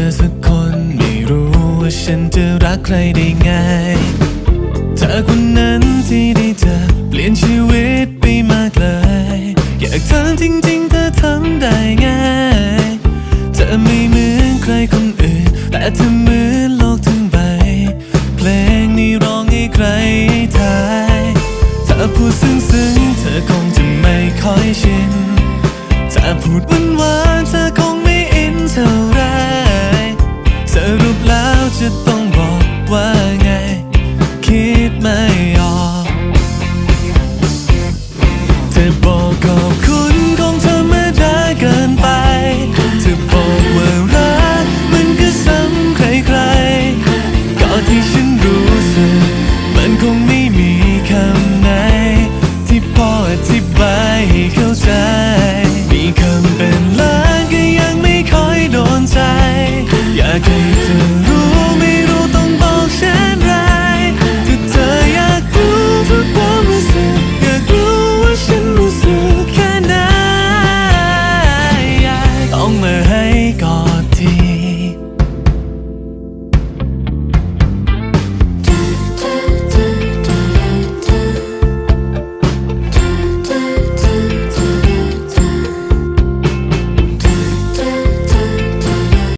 เธอสักคน ไม่รู้ว่าฉันจะรักใครได้ง่ายเธอคนนั้นที่ได้เจอเปลี่ยนชีวิตไปมากเลย อยากถามจริงๆเธอทำได้ง่ายเธอไม่เหมือนใครคนอื่น แต่เธอเหมือนโลกทั้งใบ เพลงนี้ร้องให้ใครทายถ้าพูดซึ้งๆ เธอคงจะไม่ค่อยชินถ้าพูดหวาน again.